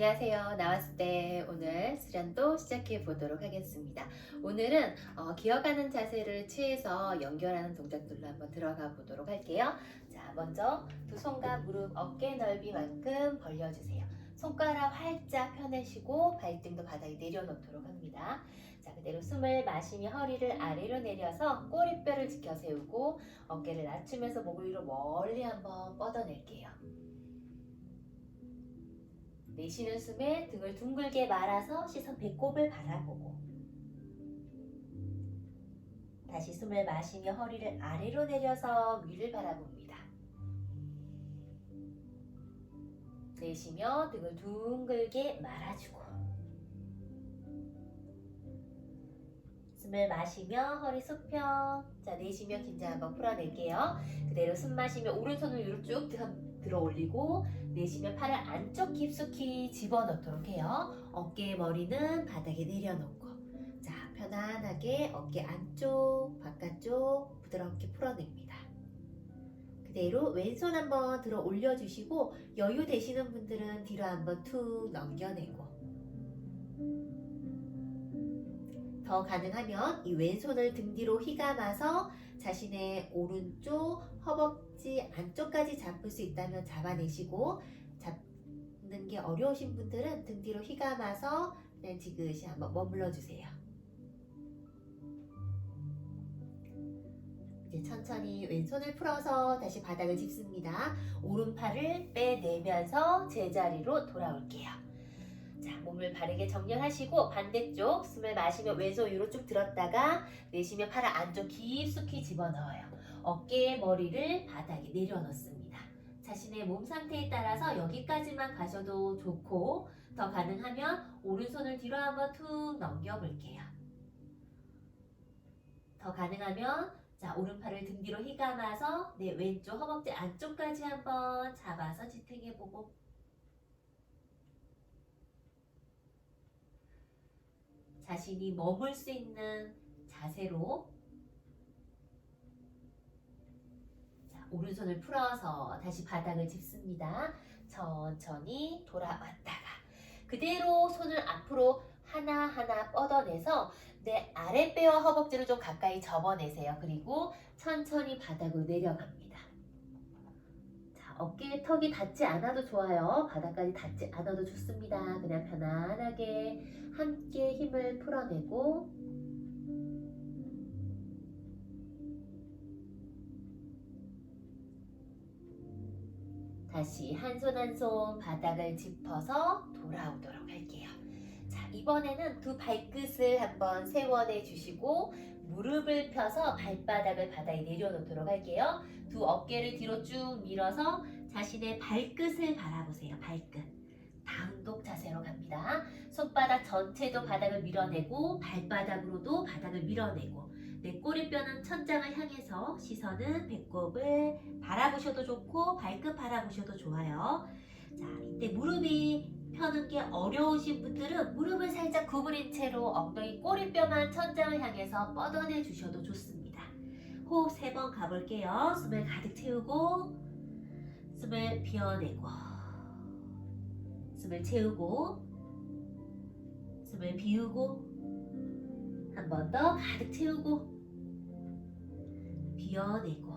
안녕하세요. 나왔을 때 오늘 수련도 시작해 보도록 하겠습니다. 오늘은 어, 기어가는 자세를 취해서 연결하는 동작들로 한번 들어가 보도록 할게요. 자, 먼저 두 손과 무릎 어깨 넓이만큼 벌려주세요. 손가락 활짝 펴내시고 발등도 바닥에 내려놓도록 합니다. 자, 그대로 숨을 마시며 허리를 아래로 내려서 꼬리뼈를 지켜 세우고 어깨를 낮추면서 목을 위로 멀리 한번 뻗어낼게요. 내쉬는 숨에 등을 둥글게 말아서 시선 배꼽을 바라보고 다시 숨을 마시며 허리를 아래로 내려서 위를 바라봅니다. 내쉬며 등을 둥글게 말아주고 숨을 마시며 허리 수평 자 내쉬며 긴장 한번 풀어낼게요. 그대로 숨 마시며 오른손을 위로 쭉 들어 올리고 내쉬며 팔을 안쪽 깊숙이 집어넣도록 해요. 어깨 머리는 바닥에 내려놓고 자 편안하게 어깨 안쪽 바깥쪽 부드럽게 풀어냅니다. 그대로 왼손 한번 들어 올려주시고 여유 되시는 분들은 뒤로 한번 툭 넘겨내고 더 가능하면 이 왼손을 등 뒤로 휘감아서 자신의 오른쪽 허벅지 안쪽까지 잡을 수 있다면 잡아내시고 잡는 게 어려우신 분들은 등 뒤로 휘감아서 그냥 지그시 한번 머물러 주세요. 이제 천천히 왼손을 풀어서 다시 바닥을 짚습니다. 오른팔을 빼내면서 제자리로 돌아올게요. 자, 몸을 바르게 정렬하시고 반대쪽 숨을 마시며 왼손 위로 쭉 들었다가 내쉬며 팔을 안쪽 깊숙이 집어넣어요. 어깨 머리를 바닥에 내려놓습니다. 자신의 몸 상태에 따라서 여기까지만 가셔도 좋고 더 가능하면 오른손을 뒤로 한번 툭 넘겨볼게요. 더 가능하면 자 오른팔을 등 뒤로 휘감아서 내 왼쪽 허벅지 안쪽까지 한번 잡아서 지탱해보고 자신이 머물 수 있는 자세로 자, 오른손을 풀어서 다시 바닥을 짚습니다. 천천히 돌아왔다가 그대로 손을 앞으로 하나하나 뻗어내서 내 아랫배와 허벅지를 좀 가까이 접어내세요. 그리고 천천히 바닥으로 내려갑니다. 자, 어깨에 턱이 닿지 않아도 좋아요. 바닥까지 닿지 않아도 좋습니다. 그냥 편안하게 함께 힘을 풀어내고 다시 한 손 한 손 바닥을 짚어서 돌아오도록 할게요. 자, 이번에는 두 발끝을 한번 세워내 주시고 무릎을 펴서 발바닥을 바닥에 내려놓도록 할게요. 두 어깨를 뒤로 쭉 밀어서 자신의 발끝을 바라보세요. 발끝. 다운독 자세로 갑니다. 손바닥 전체도 바닥을 밀어내고 발바닥으로도 바닥을 밀어내고 내 꼬리뼈는 천장을 향해서 시선은 배꼽을 바라보셔도 좋고 발끝 바라보셔도 좋아요. 자, 이때 무릎이 펴는 게 어려우신 분들은 무릎을 살짝 구부린 채로 엉덩이 꼬리뼈만 천장을 향해서 뻗어내 주셔도 좋습니다. 호흡 세 번 가볼게요. 숨을 가득 채우고 숨을 비워내고 숨을 채우고 숨을 비우고 한 번 더 가득 채우고 비워내고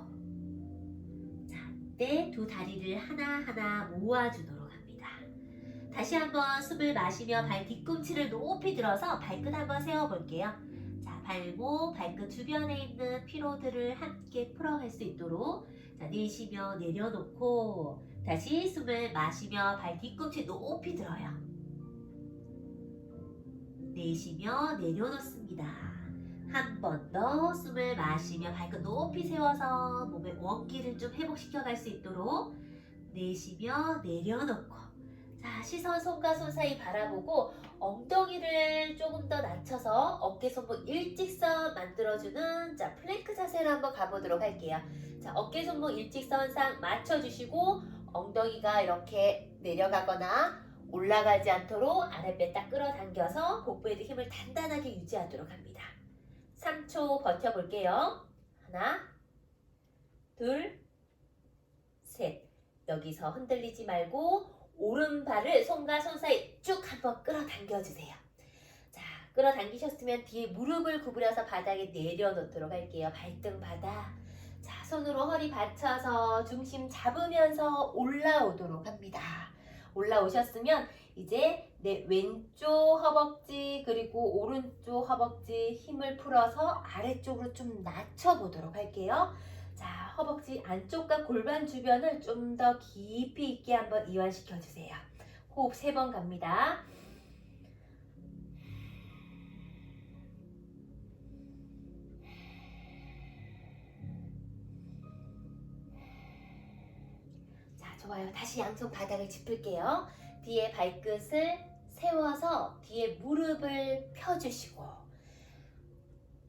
자, 이때 두 다리를 하나하나 모아주도록 합니다. 다시 한번 숨을 마시며 발 뒤꿈치를 높이 들어서 발끝 한번 세워볼게요. 자, 발목, 발끝 주변에 있는 피로들을 함께 풀어갈 수 있도록 자, 내쉬며 내려놓고 다시 숨을 마시며 발 뒤꿈치 높이 들어요. 내쉬며 내려놓습니다. 한 번 더 숨을 마시며 발끝 높이 세워서 몸의 원기를 좀 회복시켜 갈 수 있도록 내쉬며 내려놓고 자 시선 손과 손 사이 바라보고 엉덩이를 조금 더 낮춰서 어깨 손목 일직선 만들어주는 자 플랭크 자세로 한번 가보도록 할게요. 자 어깨 손목 일직선상 맞춰주시고 엉덩이가 이렇게 내려가거나 올라가지 않도록 아랫배 딱 끌어당겨서 복부에도 힘을 단단하게 유지하도록 합니다. 3초 버텨볼게요. 하나, 둘, 셋. 여기서 흔들리지 말고 오른발을 손과 손 사이 쭉 한번 끌어당겨 주세요. 자, 끌어당기셨으면 뒤에 무릎을 구부려서 바닥에 내려놓도록 할게요. 발등 바닥. 자, 손으로 허리 받쳐서 중심 잡으면서 올라오도록 합니다. 올라오셨으면 이제 내 왼쪽 허벅지 그리고 오른쪽 허벅지 힘을 풀어서 아래쪽으로 좀 낮춰보도록 할게요. 자, 허벅지 안쪽과 골반 주변을 좀 더 깊이 있게 한번 이완시켜 주세요. 호흡 세 번 갑니다. 좋아요. 다시 양손 바닥을 짚을게요. 뒤에 발끝을 세워서 뒤에 무릎을 펴주시고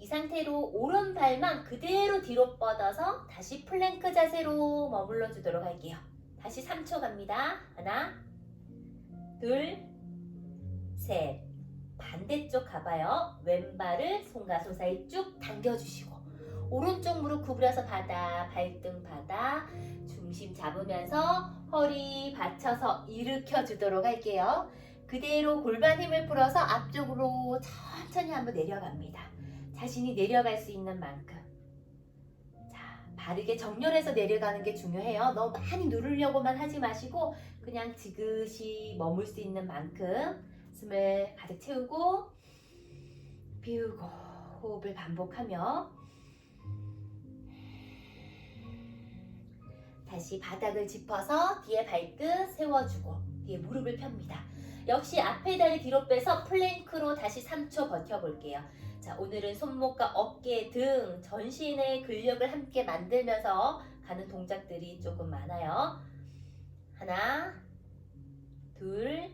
이 상태로 오른발만 그대로 뒤로 뻗어서 다시 플랭크 자세로 머물러 주도록 할게요. 다시 3초 갑니다. 하나, 둘, 셋. 반대쪽 가봐요. 왼발을 손과 손 사이 쭉 당겨주시고 오른쪽 무릎 구부려서 바다, 발등 바다, 중 심 잡으면서 허리 받쳐서 일으켜 주도록 할게요. 그대로 골반 힘을 풀어서 앞쪽으로 천천히 한번 내려갑니다. 자신이 내려갈 수 있는 만큼. 자, 바르게 정렬해서 내려가는 게 중요해요. 너무 많이 누르려고만 하지 마시고 그냥 지그시 머물 수 있는 만큼 숨을 가득 채우고 비우고 호흡을 반복하며 다시 바닥을 짚어서 뒤에 발끝 세워주고 뒤에 무릎을 펴니다. 역시 앞에 다리 뒤로 빼서 플랭크로 다시 3초 버텨볼게요. 자, 오늘은 손목과 어깨 등 전신의 근력을 함께 만들면서 가는 동작들이 조금 많아요. 하나, 둘,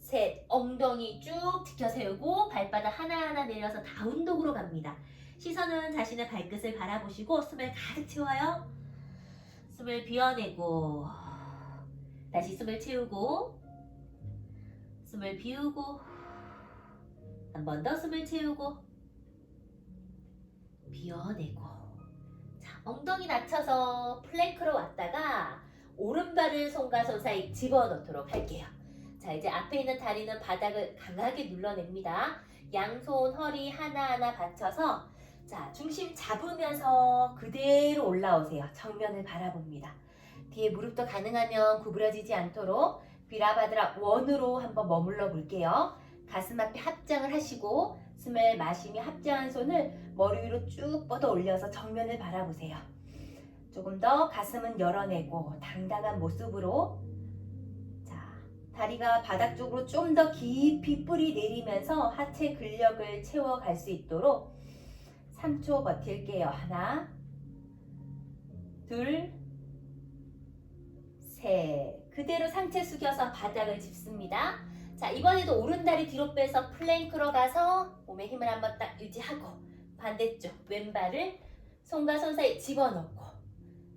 셋. 엉덩이 쭉 지켜 세우고 발바닥 하나하나 내려서 다운독으로 갑니다. 시선은 자신의 발끝을 바라보시고 숨을 가득 채워요. 숨을 비워내고 다시 숨을 채우고 숨을 비우고 한 번 더 숨을 채우고 비워내고. 자 엉덩이 낮춰서 플랭크로 왔다가 오른발을 손과 손 사이 집어넣도록 할게요. 자 이제 앞에 있는 다리는 바닥을 강하게 눌러냅니다. 양손 허리 하나하나 받쳐서 자 중심 잡으면서 그대로 올라오세요 정면을 바라봅니다 뒤에 무릎도 가능하면 구부러지지 않도록 비라바드라 원으로 한번 머물러 볼게요. 가슴 앞에 합장을 하시고 숨을 마시며 합장한 손을 머리 위로 쭉 뻗어 올려서 정면을 바라보세요. 조금 더 가슴은 열어내고 당당한 모습으로 자 다리가 바닥 쪽으로 좀 더 깊이 뿌리 내리면서 하체 근력을 채워갈 수 있도록 3초 버틸게요. 하나 둘 셋. 그대로 상체 숙여서 바닥을 짚습니다. 자, 이번에도 오른다리 뒤로 빼서 플랭크로 가서 몸에 힘을 한번 딱 유지하고 반대쪽 왼발을 손과 손 사이 집어넣고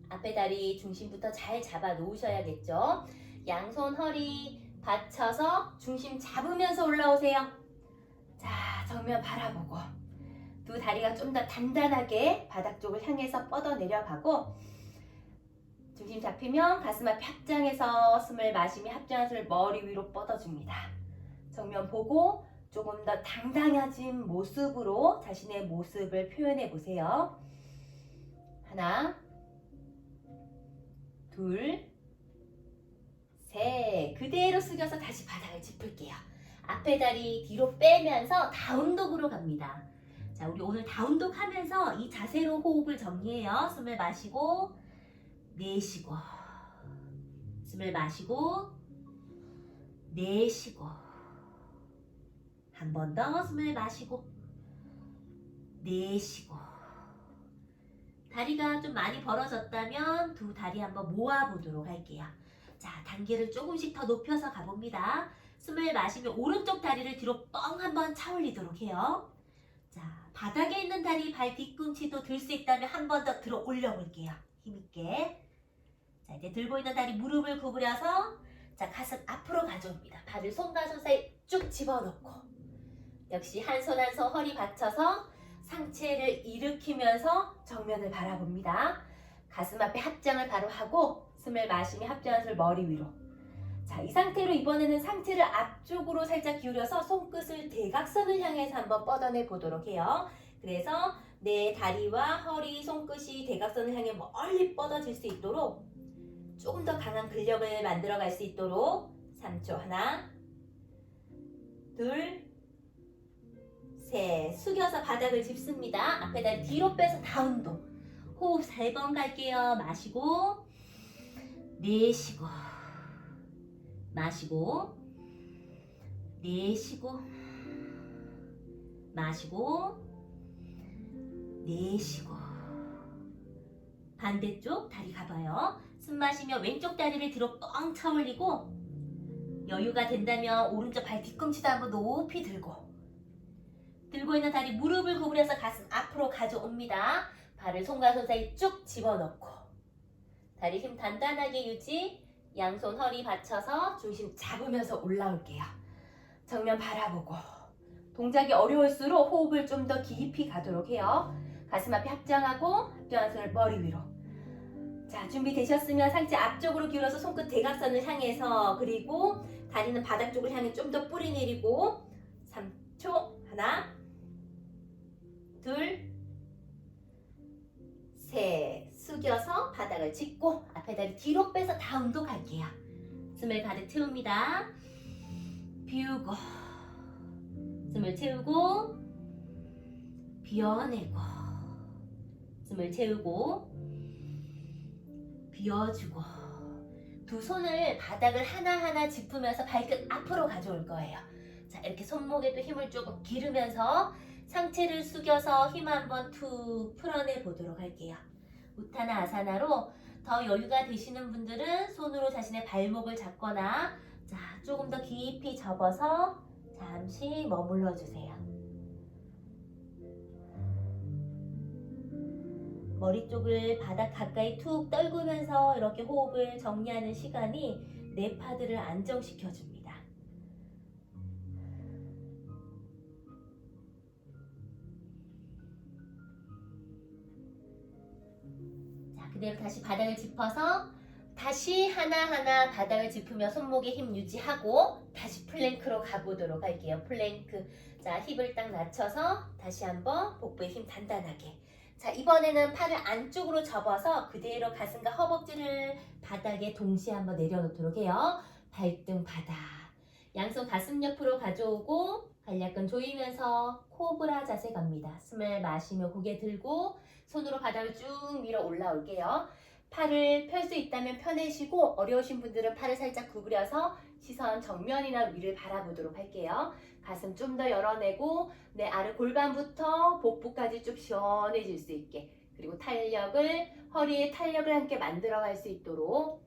앞에 다리 중심부터 잘 잡아 놓으셔야겠죠. 양손 허리 받쳐서 중심 잡으면서 올라오세요. 자, 정면 바라보고 두 다리가 좀 더 단단하게 바닥 쪽을 향해서 뻗어 내려가고 중심 잡히면 가슴 앞에 합장해서 숨을 마시며 합장한 숨을 머리 위로 뻗어줍니다. 정면 보고 조금 더 당당해진 모습으로 자신의 모습을 표현해 보세요. 하나, 둘, 셋. 그대로 숙여서 다시 바닥을 짚을게요. 앞에 다리 뒤로 빼면서 다운독으로 갑니다. 자, 우리 오늘 다운독 하면서 이 자세로 호흡을 정리해요. 숨을 마시고, 내쉬고 숨을 마시고 내쉬고 한 번 더 숨을 마시고 내쉬고 다리가 좀 많이 벌어졌다면 두 다리 한번 모아보도록 할게요. 자, 단계를 조금씩 더 높여서 가봅니다. 숨을 마시며 오른쪽 다리를 뒤로 뻥 한번 차 올리도록 해요. 자, 바닥에 있는 다리 발 뒤꿈치도 들 수 있다면 한 번 더 들어 올려볼게요. 힘있게. 자, 이제 들고 있는 다리 무릎을 구부려서 자, 가슴 앞으로 가져옵니다. 발을 손과 손 사이 쭉 집어넣고 역시 한 손 한 손 허리 받쳐서 상체를 일으키면서 정면을 바라봅니다. 가슴 앞에 합장을 바로 하고 숨을 마시며 합장한 손을 머리 위로 자, 이 상태로 이번에는 상체를 앞쪽으로 살짝 기울여서 손끝을 대각선을 향해서 한번 뻗어내 보도록 해요. 그래서 내 다리와 허리, 손끝이 대각선을 향해 멀리 뻗어질 수 있도록 조금 더 강한 근력을 만들어 갈 수 있도록 3초 하나, 둘, 셋. 숙여서 바닥을 짚습니다. 앞에다 뒤로 빼서 다운도. 호흡 4번 갈게요. 마시고, 내쉬고, 마시고, 내쉬고, 마시고, 내쉬고. 반대쪽 다리 가봐요. 숨 마시며 왼쪽 다리를 뒤로 뻥 차올리고, 여유가 된다면 오른쪽 발 뒤꿈치도 한번 높이 들고, 들고 있는 다리 무릎을 구부려서 가슴 앞으로 가져옵니다. 발을 손과 손 사이 쭉 집어넣고 다리 힘 단단하게 유지 양손 허리 받쳐서 중심 잡으면서 올라올게요. 정면 바라보고 동작이 어려울수록 호흡을 좀 더 깊이 가도록 해요. 가슴 앞에 합장하고 합장한 손을 머리 위로 자 준비되셨으면 상체 앞쪽으로 기울어서 손끝 대각선을 향해서 그리고 다리는 바닥 쪽을 향해 좀 더 뿌리 내리고 3초 하나 둘, 셋. 숙여서 바닥을 짚고 앞에 다리 뒤로 빼서 다운도 갈게요. 숨을 가득 채웁니다. 비우고 숨을 채우고 비워내고 숨을 채우고 비워주고 두 손을 바닥을 하나하나 짚으면서 발끝 앞으로 가져올 거예요. 자, 이렇게 손목에도 힘을 조금 기르면서 상체를 숙여서 힘 한번 툭 풀어내 보도록 할게요. 우타나 아사나로 더 여유가 되시는 분들은 손으로 자신의 발목을 잡거나 자, 조금 더 깊이 접어서 잠시 머물러 주세요. 머리 쪽을 바닥 가까이 툭 떨구면서 이렇게 호흡을 정리하는 시간이 뇌파들을 안정시켜 줍니다. 그대로 다시 바닥을 짚어서 다시 하나하나 바닥을 짚으며 손목에 힘 유지하고 다시 플랭크로 가보도록 할게요. 플랭크. 자, 힙을 딱 낮춰서 다시 한번 복부에 힘 단단하게. 자, 이번에는 팔을 안쪽으로 접어서 그대로 가슴과 허벅지를 바닥에 동시에 한번 내려놓도록 해요. 발등 바닥. 양손 가슴 옆으로 가져오고 간략근 조이면서 코브라 자세 갑니다. 숨을 마시며 고개 들고 손으로 바닥을 쭉 밀어 올라올게요. 팔을 펼 수 있다면 펴내시고 어려우신 분들은 팔을 살짝 구부려서 시선 정면이나 위를 바라보도록 할게요. 가슴 좀 더 열어내고 내 아래 골반부터 복부까지 쭉 시원해질 수 있게 그리고 탄력을 허리에 탄력을 함께 만들어갈 수 있도록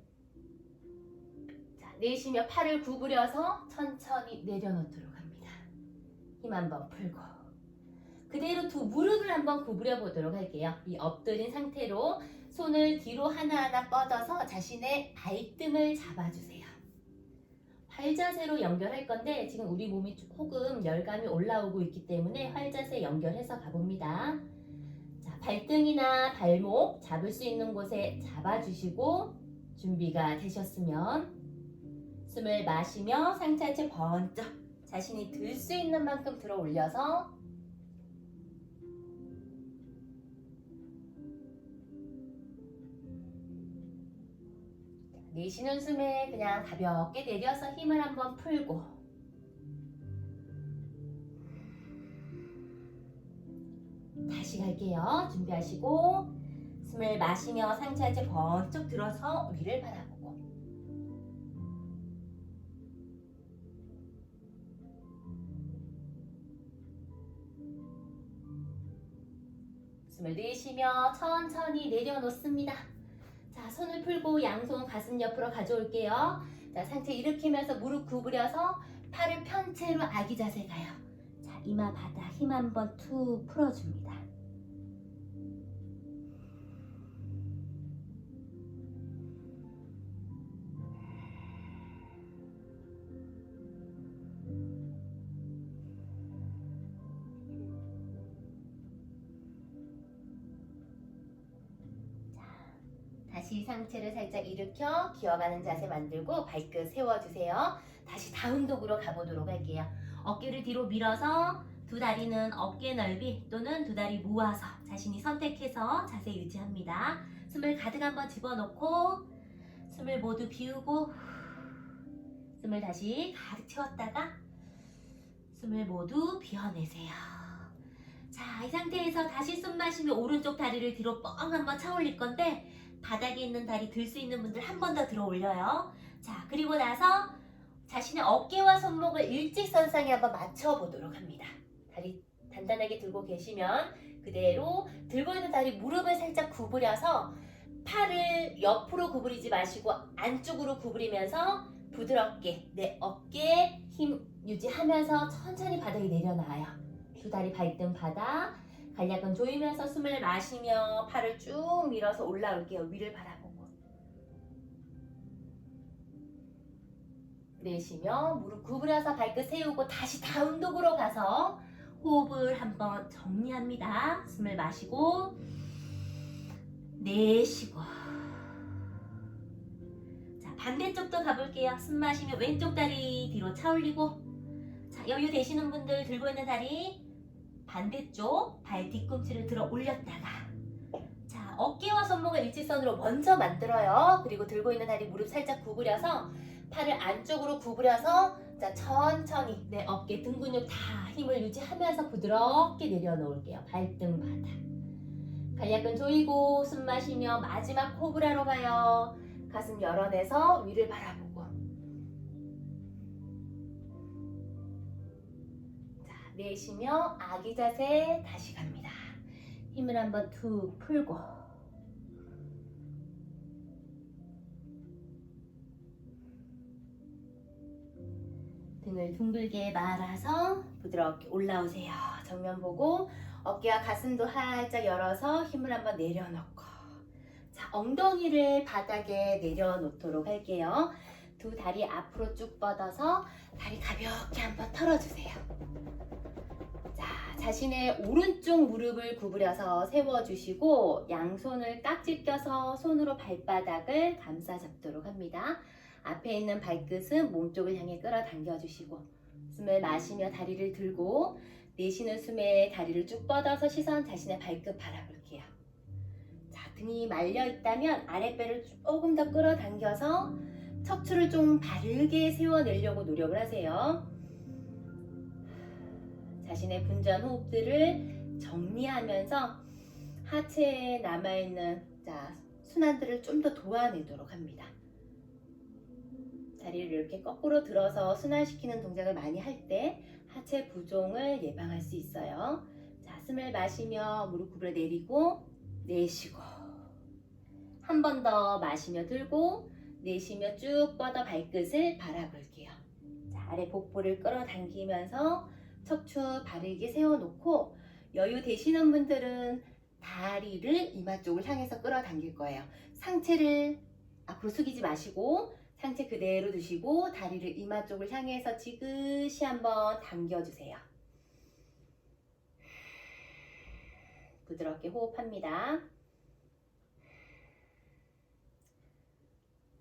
자 내쉬며 팔을 구부려서 천천히 내려놓도록. 힘 한번 풀고 그대로 두 무릎을 한번 구부려 보도록 할게요. 이 엎드린 상태로 손을 뒤로 하나하나 뻗어서 자신의 발등을 잡아주세요. 활자세로 연결할 건데 지금 우리 몸이 조금 열감이 올라오고 있기 때문에 활자세 연결해서 가봅니다. 자, 발등이나 발목 잡을 수 있는 곳에 잡아주시고 준비가 되셨으면 숨을 마시며 상체 하체 번쩍 자신이 들 수 있는 만큼 들어 올려서 내쉬는 숨에 그냥 가볍게 내려서 힘을 한번 풀고 다시 갈게요. 준비하시고 숨을 마시며 상체 하체 번쩍 들어서 위를 바라보고 숨을 내쉬며 천천히 내려놓습니다. 자, 손을 풀고 양손 가슴 옆으로 가져올게요. 자, 상체 일으키면서 무릎 구부려서 팔을 편 채로 아기 자세 가요. 자, 이마 바닥 힘 한번 툭 풀어줍니다. 상체를 살짝 일으켜 기어가는 자세 만들고 발끝 세워주세요. 다시 다운독으로 가보도록 할게요. 어깨를 뒤로 밀어서 두 다리는 어깨 넓이 또는 두 다리 모아서 자신이 선택해서 자세 유지합니다. 숨을 가득 한번 집어넣고 숨을 모두 비우고 숨을 다시 가득 채웠다가 숨을 모두 비워내세요. 자, 이 상태에서 다시 숨 마시며 오른쪽 다리를 뒤로 뻥 한번 차 올릴 건데 바닥에 있는 다리 들 수 있는 분들 한 번 더 들어 올려요. 자, 그리고 나서 자신의 어깨와 손목을 일직선상에 한번 맞춰 보도록 합니다. 다리 단단하게 들고 계시면 그대로 들고 있는 다리 무릎을 살짝 구부려서 팔을 옆으로 구부리지 마시고 안쪽으로 구부리면서 부드럽게 내 어깨에 힘 유지하면서 천천히 바닥에 내려놔요. 두 다리 발등 바닥 간략은 조이면서 숨을 마시며 팔을 쭉 밀어서 올라올게요. 위를 바라보고 내쉬며 무릎 구부려서 발끝 세우고 다시 다운독으로 가서 호흡을 한번 정리합니다. 숨을 마시고 내쉬고 자 반대쪽도 가볼게요. 숨 마시며 왼쪽 다리 뒤로 차 올리고 자 여유 되시는 분들 들고 있는 다리 반대쪽 발 뒤꿈치를 들어 올렸다가 자 어깨와 손목을 일직선으로 먼저 만들어요. 그리고 들고 있는 다리 무릎 살짝 구부려서 팔을 안쪽으로 구부려서 자 천천히 내 어깨 등 근육 다 힘을 유지하면서 부드럽게 내려놓을게요. 발등 바닥. 간략근 조이고 숨 마시며 마지막 호흡하러 가요. 가슴 열어내서 위를 바라보고. 내쉬며 아기 자세 다시 갑니다. 힘을 한번 툭 풀고. 등을 둥글게 말아서 부드럽게 올라오세요. 정면 보고 어깨와 가슴도 살짝 열어서 힘을 한번 내려놓고 자 엉덩이를 바닥에 내려놓도록 할게요. 두 다리 앞으로 쭉 뻗어서 다리 가볍게 한번 털어주세요. 자 자신의 오른쪽 무릎을 구부려서 세워주시고 양손을 깍지 껴서 손으로 발바닥을 감싸 잡도록 합니다. 앞에 있는 발끝은 몸쪽을 향해 끌어당겨 주시고 숨을 마시며 다리를 들고 내쉬는 숨에 다리를 쭉 뻗어서 시선 자신의 발끝 바라볼게요. 자, 등이 말려 있다면 아랫배를 조금 더 끌어당겨서 척추를 좀 바르게 세워내려고 노력을 하세요. 자신의 분전 호흡들을 정리하면서 하체에 남아있는 자, 순환들을 좀 더 도와내도록 합니다. 다리를 이렇게 거꾸로 들어서 순환시키는 동작을 많이 할 때 하체 부종을 예방할 수 있어요. 자, 숨을 마시며 무릎 구부려 내리고 내쉬고 한 번 더 마시며 들고 내쉬며 쭉 뻗어 발끝을 바라볼게요. 자, 아래 복부를 끌어당기면서 척추 바르게 세워놓고 여유 되시는 분들은 다리를 이마 쪽을 향해서 끌어당길 거예요. 상체를 앞으로 숙이지 마시고 상체 그대로 두시고 다리를 이마 쪽을 향해서 지그시 한번 당겨주세요. 부드럽게 호흡합니다.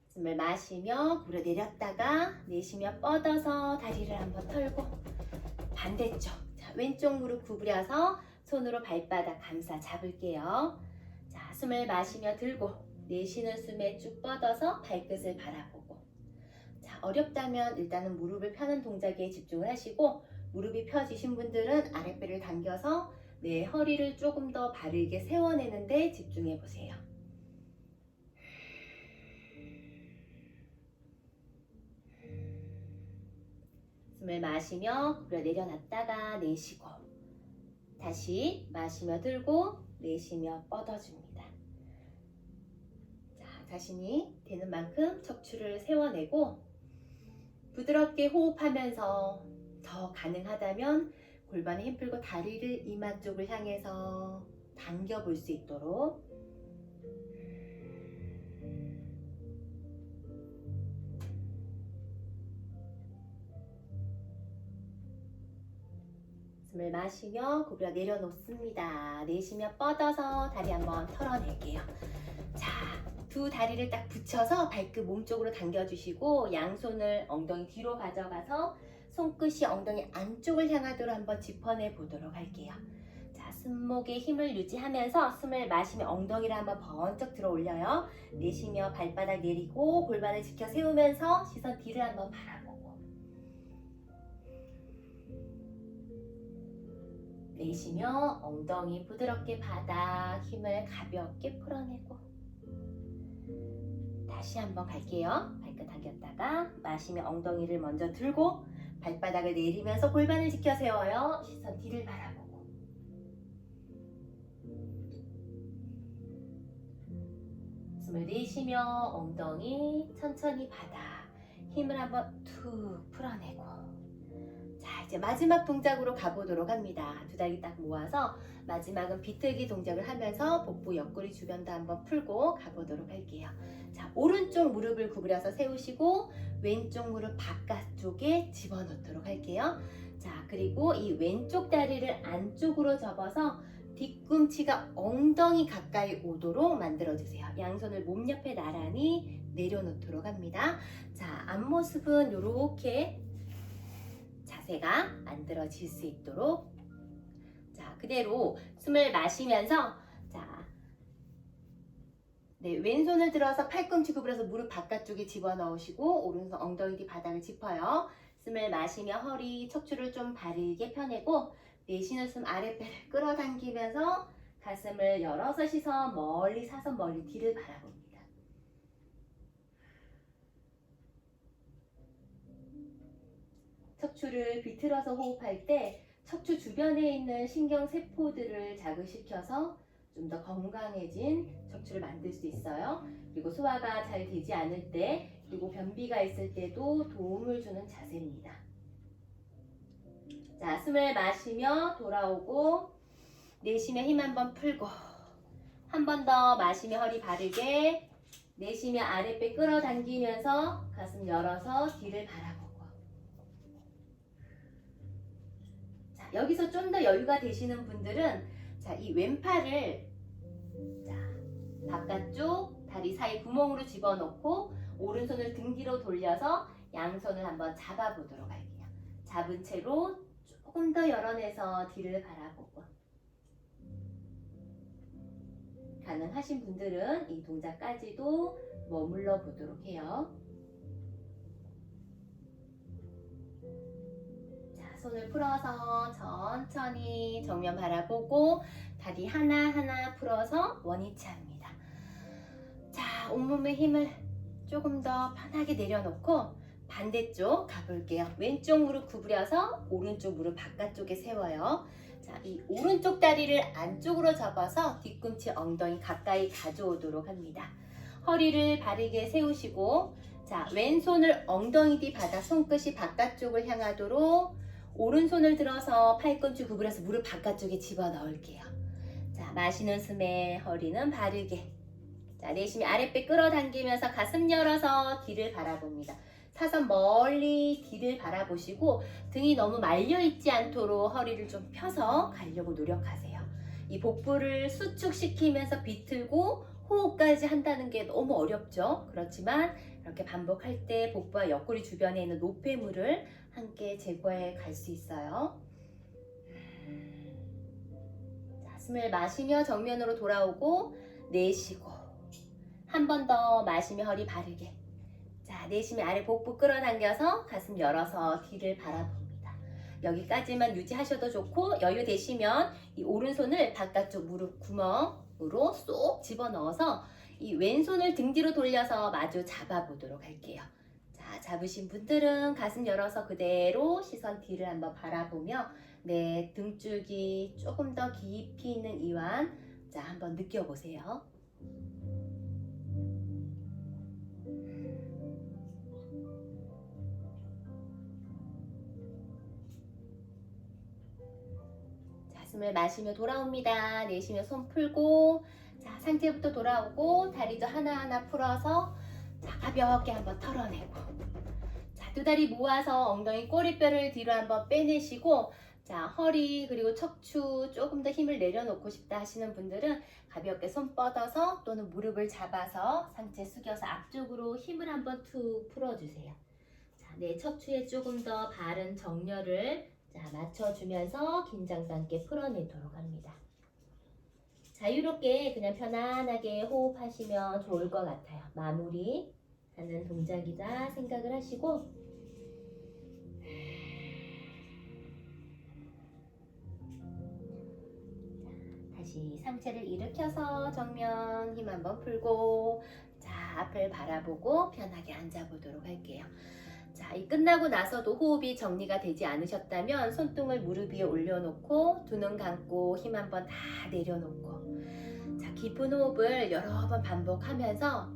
숨을 마시며 불어 내렸다가 내쉬며 뻗어서 다리를 한번 털고 반대쪽 자, 왼쪽 무릎 구부려서 손으로 발바닥 감싸 잡을게요. 자, 숨을 마시며 들고 내쉬는 숨에 쭉 뻗어서 발끝을 바라보고 자 어렵다면 일단은 무릎을 펴는 동작에 집중을 하시고 무릎이 펴지신 분들은 아랫배를 당겨서 내 허리를 조금 더 바르게 세워내는데 집중해 보세요. 숨을 마시며 구려 내려놨다가 내쉬고 다시 마시며 들고 내쉬며 뻗어줍니다. 자, 자신이 되는 만큼 척추를 세워내고 부드럽게 호흡하면서 더 가능하다면 골반에 힘 풀고 다리를 이마 쪽을 향해서 당겨 볼 수 있도록 숨을 마시며 구부려 내려놓습니다. 내쉬며 뻗어서 다리 한번 털어낼게요. 자, 두 다리를 딱 붙여서 발끝 몸쪽으로 당겨주시고 양손을 엉덩이 뒤로 가져가서 손끝이 엉덩이 안쪽을 향하도록 한번 짚어내 보도록 할게요. 자, 숨목에 힘을 유지하면서 숨을 마시며 엉덩이를 한번 번쩍 들어 올려요. 내쉬며 발바닥 내리고 골반을 지켜 세우면서 시선 뒤를 한번 바라보고 내쉬며 엉덩이 부드럽게 바닥 힘을 가볍게 풀어내고 다시 한번 갈게요. 발끝 당겼다가 마시며 엉덩이를 먼저 들고 발바닥을 내리면서 골반을 지켜 세워요. 시선 뒤를 바라보고 숨을 내쉬며 엉덩이 천천히 바닥 힘을 한번 툭 풀어내고 자 이제 마지막 동작으로 가보도록 합니다. 두 다리 딱 모아서 마지막은 비틀기 동작을 하면서 복부 옆구리 주변도 한번 풀고 가보도록 할게요. 자 오른쪽 무릎을 구부려서 세우시고 왼쪽 무릎 바깥쪽에 집어넣도록 할게요. 자 그리고 이 왼쪽 다리를 안쪽으로 접어서 뒤꿈치가 엉덩이 가까이 오도록 만들어주세요. 양손을 몸 옆에 나란히 내려놓도록 합니다. 자, 앞모습은 이렇게 자세가 만들어질 수 있도록 자, 그대로 숨을 마시면서 자, 네, 왼손을 들어서 팔꿈치 구부려서 무릎 바깥쪽에 집어넣으시고 오른손 엉덩이 뒤 바닥을 짚어요. 숨을 마시며 허리, 척추를 좀 바르게 펴내고 내쉬는 숨 아랫배를 끌어당기면서 가슴을 열어서 시선 멀리 사선 멀리 뒤를 바라봅니다. 척추를 비틀어서 호흡할 때 척추 주변에 있는 신경 세포들을 자극시켜서 좀 더 건강해진 척추를 만들 수 있어요. 그리고 소화가 잘 되지 않을 때 그리고 변비가 있을 때도 도움을 주는 자세입니다. 자, 숨을 마시며 돌아오고 내쉬며 힘 한번 풀고 한 번 더 마시며 허리 바르게 내쉬며 아랫배 끌어당기면서 가슴 열어서 뒤를 바라보고 여기서 좀 더 여유가 되시는 분들은 자, 이 왼팔을 자, 바깥쪽 다리 사이 구멍으로 집어넣고 오른손을 등 뒤로 돌려서 양손을 한번 잡아보도록 할게요. 잡은 채로 조금 더 열어내서 뒤를 바라보고 가능하신 분들은 이 동작까지도 머물러 보도록 해요. 자, 손을 풀어서 천천히 정면 바라보고 다리 하나하나 풀어서 원위치 합니다. 자, 온몸의 힘을 조금 더 편하게 내려놓고 반대쪽 가볼게요. 왼쪽 무릎 구부려서 오른쪽 무릎 바깥쪽에 세워요. 자, 이 오른쪽 다리를 안쪽으로 접어서 뒤꿈치 엉덩이 가까이 가져오도록 합니다. 허리를 바르게 세우시고, 자, 왼손을 엉덩이 뒤 바닥 손끝이 바깥쪽을 향하도록 오른손을 들어서 팔꿈치 구부려서 무릎 바깥쪽에 집어 넣을게요. 자, 마시는 숨에 허리는 바르게. 자, 내쉬면 아랫배 끌어당기면서 가슴 열어서 뒤를 바라봅니다. 사선 멀리 뒤를 바라보시고 등이 너무 말려 있지 않도록 허리를 좀 펴서 가려고 노력하세요. 이 복부를 수축시키면서 비틀고 호흡까지 한다는 게 너무 어렵죠. 그렇지만 이렇게 반복할 때 복부와 옆구리 주변에 있는 노폐물을 함께 제거해 갈 수 있어요. 자, 숨을 마시며 정면으로 돌아오고 내쉬고 한 번 더 마시며 허리 바르게 자, 내쉬면 아래 복부 끌어당겨서 가슴 열어서 뒤를 바라봅니다. 여기까지만 유지하셔도 좋고 여유 되시면 이 오른손을 바깥쪽 무릎 구멍으로 쏙 집어넣어서 이 왼손을 등 뒤로 돌려서 마주 잡아보도록 할게요. 자, 잡으신 분들은 가슴 열어서 그대로 시선 뒤를 한번 바라보며 내 등줄기 조금 더 깊이 있는 이완 자, 한번 느껴보세요. 자, 숨을 마시며 돌아옵니다. 내쉬며 손 풀고, 자, 상체부터 돌아오고, 다리도 하나하나 풀어서, 자, 가볍게 한번 털어내고, 자, 두 다리 모아서 엉덩이 꼬리뼈를 뒤로 한번 빼내시고, 자, 허리 그리고 척추 조금 더 힘을 내려놓고 싶다 하시는 분들은 가볍게 손 뻗어서 또는 무릎을 잡아서 상체 숙여서 앞쪽으로 힘을 한번 툭 풀어주세요. 자, 내 척추에 조금 더 바른 정렬을 자, 맞춰주면서 긴장도 함께 풀어내도록 합니다. 자유롭게 그냥 편안하게 호흡하시면 좋을 것 같아요. 마무리 하는 동작이다 생각을 하시고 다시 상체를 일으켜서 정면 힘 한번 풀고 자 앞을 바라보고 편하게 앉아보도록 할게요. 자, 이 끝나고 나서도 호흡이 정리가 되지 않으셨다면 손등을 무릎 위에 올려놓고 두 눈 감고 힘 한번 다 내려놓고 자 깊은 호흡을 여러 번 반복하면서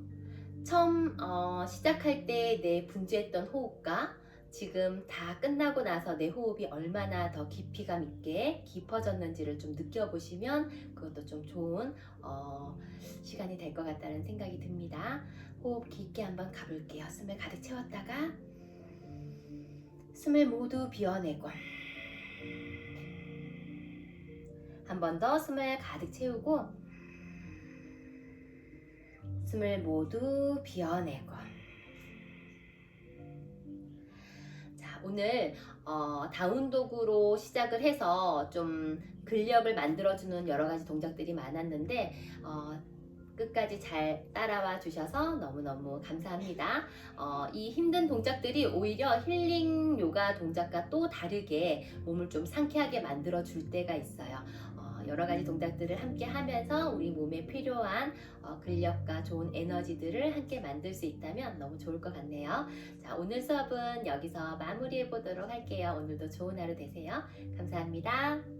처음 어, 시작할 때 내 분주했던 호흡과 지금 다 끝나고 나서 내 호흡이 얼마나 더 깊이감 있게 깊어졌는지를 좀 느껴보시면 그것도 좀 좋은 어, 시간이 될 것 같다는 생각이 듭니다. 호흡 깊게 한번 가볼게요. 숨을 가득 채웠다가 숨을 모두 비워내고 한 번 더 숨을 가득 채우고 숨을 모두 비워내고 자 오늘 어, 다운독으로 시작을 해서 좀 근력을 만들어주는 여러 가지 동작들이 많았는데 어, 끝까지 잘 따라와 주셔서 너무너무 감사합니다. 어, 이 힘든 동작들이 오히려 힐링 요가 동작과 또 다르게 몸을 좀 상쾌하게 만들어 줄 때가 있어요. 어, 여러 가지 동작들을 함께 하면서 우리 몸에 필요한 어, 근력과 좋은 에너지들을 함께 만들 수 있다면 너무 좋을 것 같네요. 자, 오늘 수업은 여기서 마무리해 보도록 할게요. 오늘도 좋은 하루 되세요. 감사합니다.